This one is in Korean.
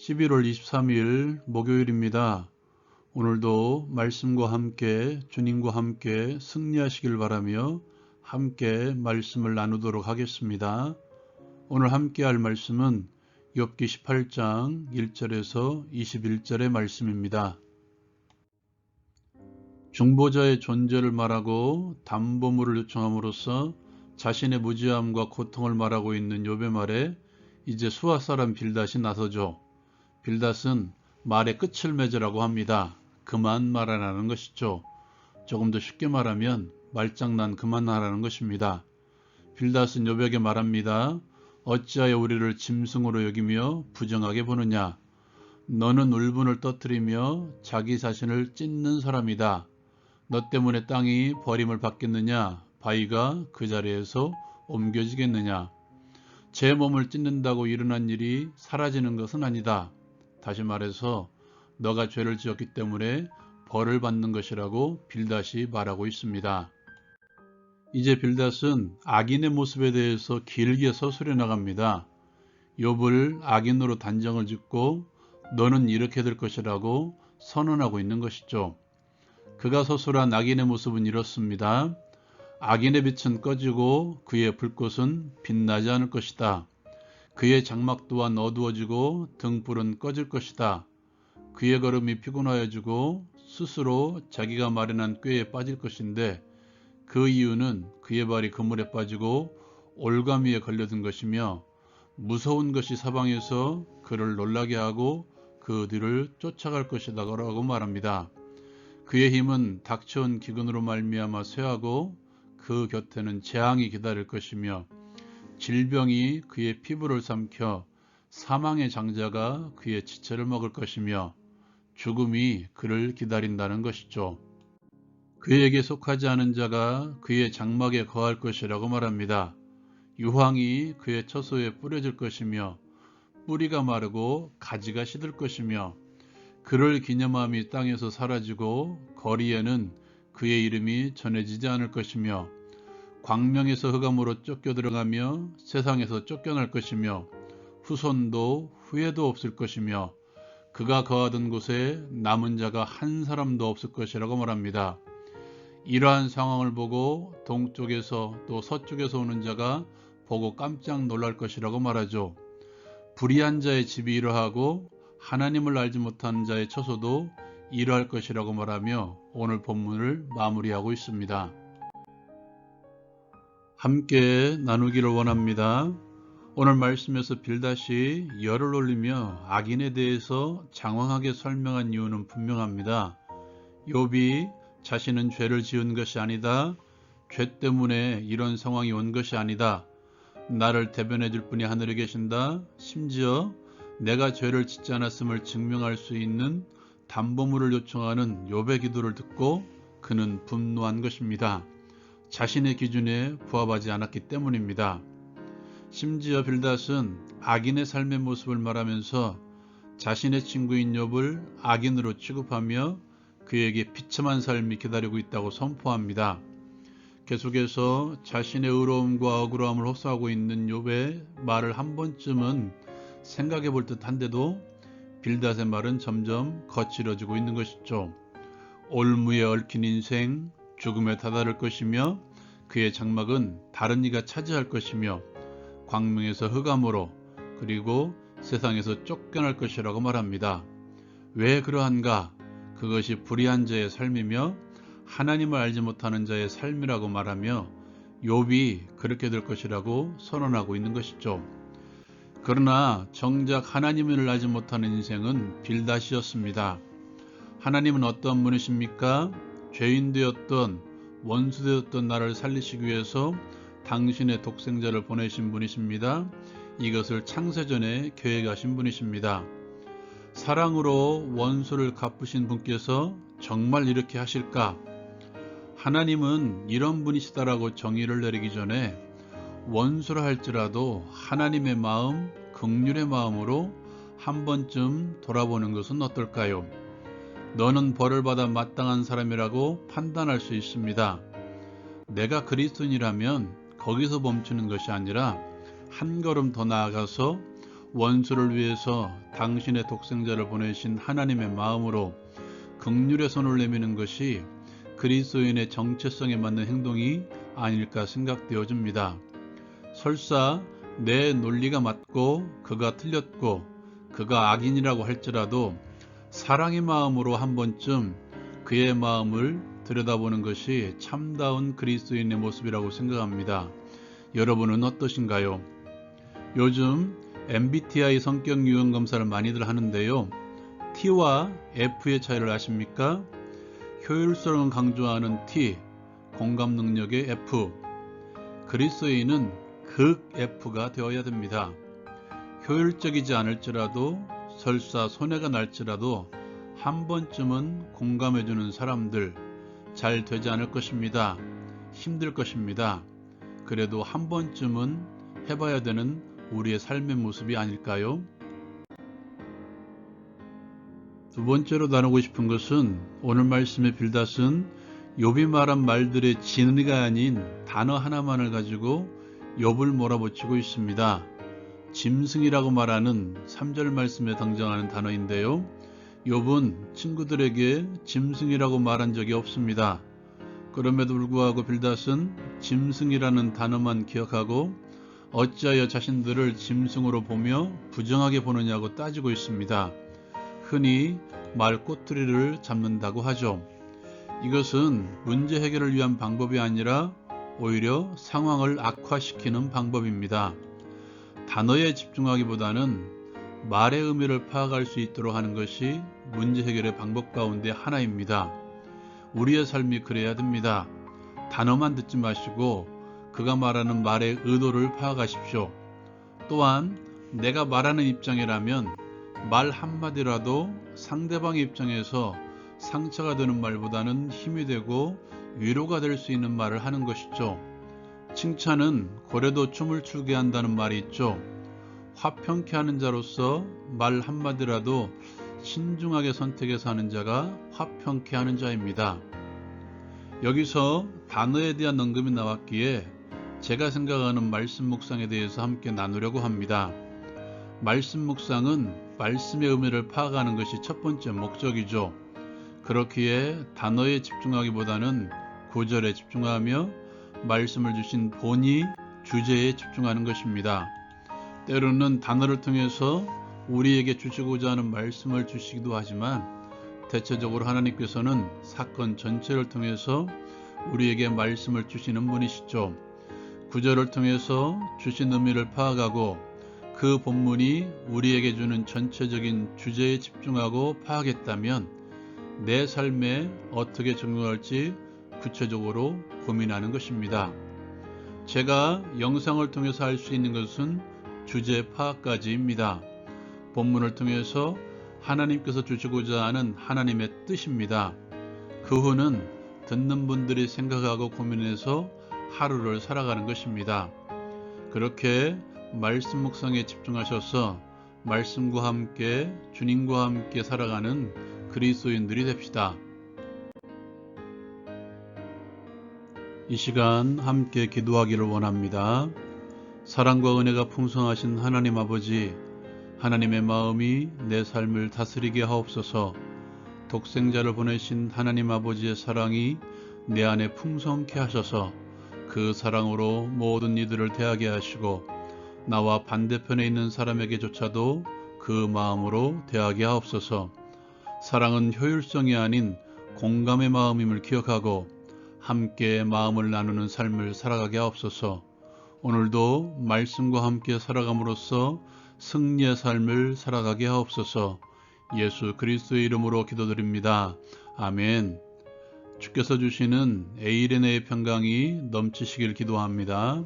11월 23일 목요일입니다. 오늘도 말씀과 함께 주님과 함께 승리하시길 바라며 함께 말씀을 나누도록 하겠습니다. 오늘 함께 할 말씀은 욥기 18장 1절에서 21절의 말씀입니다. 중보자의 존재를 말하고 담보물을 요청함으로써 자신의 무지함과 고통을 말하고 있는 욥의 말에 이제 수아 사람 빌닷이 나서죠. 빌닷은 말의 끝을 맺으라고 합니다. 그만 말하라는 것이죠. 조금 더 쉽게 말하면 말장난 그만하라는 것입니다. 빌닷은 요백에 말합니다. 어찌하여 우리를 짐승으로 여기며 부정하게 보느냐. 너는 울분을 떠뜨리며 자기 자신을 찢는 사람이다. 너 때문에 땅이 버림을 받겠느냐. 바위가 그 자리에서 옮겨지겠느냐. 제 몸을 찢는다고 일어난 일이 사라지는 것은 아니다. 다시 말해서 너가 죄를 지었기 때문에 벌을 받는 것이라고 빌닷이 말하고 있습니다. 이제 빌닷은 악인의 모습에 대해서 길게 서술해 나갑니다. 욥을 악인으로 단정을 짓고 너는 이렇게 될 것이라고 선언하고 있는 것이죠. 그가 서술한 악인의 모습은 이렇습니다. 악인의 빛은 꺼지고 그의 불꽃은 빛나지 않을 것이다. 그의 장막 또한 어두워지고 등불은 꺼질 것이다. 그의 걸음이 피곤하여지고 스스로 자기가 마련한 꾀에 빠질 것인데 그 이유는 그의 발이 그물에 빠지고 올가미에 걸려든 것이며 무서운 것이 사방에서 그를 놀라게 하고 그 뒤를 쫓아갈 것이다 라고 말합니다. 그의 힘은 닥쳐온 기근으로 말미암아 쇠하고 그 곁에는 재앙이 기다릴 것이며 질병이 그의 피부를 삼켜 사망의 장자가 그의 지체를 먹을 것이며 죽음이 그를 기다린다는 것이죠. 그에게 속하지 않은 자가 그의 장막에 거할 것이라고 말합니다. 유황이 그의 처소에 뿌려질 것이며 뿌리가 마르고 가지가 시들 것이며 그를 기념함이 땅에서 사라지고 거리에는 그의 이름이 전해지지 않을 것이며 광명에서 흑암으로 쫓겨 들어가며 세상에서 쫓겨날 것이며 후손도 후회도 없을 것이며 그가 거하던 곳에 남은 자가 한 사람도 없을 것이라고 말합니다. 이러한 상황을 보고 동쪽에서 또 서쪽에서 오는 자가 보고 깜짝 놀랄 것이라고 말하죠. 불의한 자의 집이 이러하고 하나님을 알지 못하는 자의 처소도 이러할 것이라고 말하며 오늘 본문을 마무리하고 있습니다. 함께 나누기를 원합니다. 오늘 말씀에서 빌닷이 열을 올리며 악인에 대해서 장황하게 설명한 이유는 분명합니다. 욥이 자신은 죄를 지은 것이 아니다. 죄 때문에 이런 상황이 온 것이 아니다. 나를 대변해 줄 분이 하늘에 계신다. 심지어 내가 죄를 짓지 않았음을 증명할 수 있는 담보물을 요청하는 욥의 기도를 듣고 그는 분노한 것입니다. 자신의 기준에 부합하지 않았기 때문입니다. 심지어 빌닷은 악인의 삶의 모습을 말하면서 자신의 친구인 욥을 악인으로 취급하며 그에게 비참한 삶이 기다리고 있다고 선포합니다. 계속해서 자신의 의로움과 억울함을 호소하고 있는 욥의 말을 한 번쯤은 생각해 볼 듯한데도 빌닷의 말은 점점 거칠어지고 있는 것이죠. 올무에 얽힌 인생, 죽음에 다다를 것이며 그의 장막은 다른 이가 차지할 것이며 광명에서 흑암으로 그리고 세상에서 쫓겨날 것이라고 말합니다. 왜 그러한가? 그것이 불의한 자의 삶이며 하나님을 알지 못하는 자의 삶이라고 말하며 욥이 그렇게 될 것이라고 선언하고 있는 것이죠. 그러나 정작 하나님을 알지 못하는 인생은 빌닷이었습니다. 하나님은 어떤 분이십니까? 죄인 되었던 원수 되었던 나를 살리시기 위해서 당신의 독생자를 보내신 분이십니다. 이것을 창세전에 계획하신 분이십니다. 사랑으로 원수를 갚으신 분께서 정말 이렇게 하실까? 하나님은 이런 분이시다라고 정의를 내리기 전에 원수를 할지라도 하나님의 마음, 극률의 마음으로 한 번쯤 돌아보는 것은 어떨까요? 너는 벌을 받아 마땅한 사람이라고 판단할 수 있습니다. 내가 그리스도인이라면 거기서 멈추는 것이 아니라 한 걸음 더 나아가서 원수를 위해서 당신의 독생자를 보내신 하나님의 마음으로 극률의 손을 내미는 것이 그리스도인의 정체성에 맞는 행동이 아닐까 생각되어집니다. 설사 내 논리가 맞고 그가 틀렸고 그가 악인이라고 할지라도 사랑의 마음으로 한 번쯤 그의 마음을 들여다보는 것이 참다운 그리스도인의 모습이라고 생각합니다. 여러분은 어떠신가요? 요즘 MBTI 성격 유형 검사를 많이들 하는데요. T와 F의 차이를 아십니까? 효율성을 강조하는 T, 공감 능력의 F. 그리스도인은 극 F가 되어야 됩니다. 효율적이지 않을지라도 설사 손해가 날지라도 한 번쯤은 공감해주는 사람들 잘 되지 않을 것입니다. 힘들 것입니다. 그래도 한 번쯤은 해봐야 되는 우리의 삶의 모습이 아닐까요? 두 번째로 나누고 싶은 것은 오늘 말씀의 빌닷은 욥이 말한 말들의 진리가 아닌 단어 하나만을 가지고 욥을 몰아붙이고 있습니다. 짐승이라고 말하는 3절 말씀에 등장하는 단어인데요. 욥은 친구들에게 짐승이라고 말한 적이 없습니다. 그럼에도 불구하고 빌닷은 짐승이라는 단어만 기억하고 어찌하여 자신들을 짐승으로 보며 부정하게 보느냐고 따지고 있습니다. 흔히 말꼬투리를 잡는다고 하죠. 이것은 문제 해결을 위한 방법이 아니라 오히려 상황을 악화시키는 방법입니다. 단어에 집중하기보다는 말의 의미를 파악할 수 있도록 하는 것이 문제 해결의 방법 가운데 하나입니다. 우리의 삶이 그래야 됩니다. 단어만 듣지 마시고 그가 말하는 말의 의도를 파악하십시오. 또한 내가 말하는 입장이라면 말 한마디라도 상대방의 입장에서 상처가 되는 말보다는 힘이 되고 위로가 될 수 있는 말을 하는 것이죠. 칭찬은 고래도 춤을 추게 한다는 말이 있죠. 화평케 하는 자로서 말 한마디라도 신중하게 선택해서 하는 자가 화평케 하는 자입니다. 여기서 단어에 대한 언급이 나왔기에 제가 생각하는 말씀 묵상에 대해서 함께 나누려고 합니다. 말씀 묵상은 말씀의 의미를 파악하는 것이 첫 번째 목적이죠. 그렇기에 단어에 집중하기보다는 구절에 집중하며 말씀을 주신 본이 주제에 집중하는 것입니다. 때로는 단어를 통해서 우리에게 주시고자 하는 말씀을 주시기도 하지만 대체적으로 하나님께서는 사건 전체를 통해서 우리에게 말씀을 주시는 분이시죠. 구절을 통해서 주신 의미를 파악하고 그 본문이 우리에게 주는 전체적인 주제에 집중하고 파악했다면 내 삶에 어떻게 적용할지 구체적으로 고민하는 것입니다. 제가 영상을 통해서 할 수 있는 것은 주제 파악까지입니다. 본문을 통해서 하나님께서 주시고자 하는 하나님의 뜻입니다. 그 후는 듣는 분들이 생각하고 고민해서 하루를 살아가는 것입니다. 그렇게 말씀 묵상에 집중하셔서 말씀과 함께 주님과 함께 살아가는 그리스도인들이 됩시다. 이 시간 함께 기도하기를 원합니다. 사랑과 은혜가 풍성하신 하나님 아버지, 하나님의 마음이 내 삶을 다스리게 하옵소서, 독생자를 보내신 하나님 아버지의 사랑이 내 안에 풍성케 하셔서 그 사랑으로 모든 이들을 대하게 하시고 나와 반대편에 있는 사람에게조차도 그 마음으로 대하게 하옵소서. 사랑은 효율성이 아닌 공감의 마음임을 기억하고 함께 마음을 나누는 삶을 살아가게 하옵소서. 오늘도 말씀과 함께 살아감으로써 승리의 삶을 살아가게 하옵소서. 예수 그리스도의 이름으로 기도드립니다. 아멘. 주께서 주시는 에이레네의 평강이 넘치시길 기도합니다.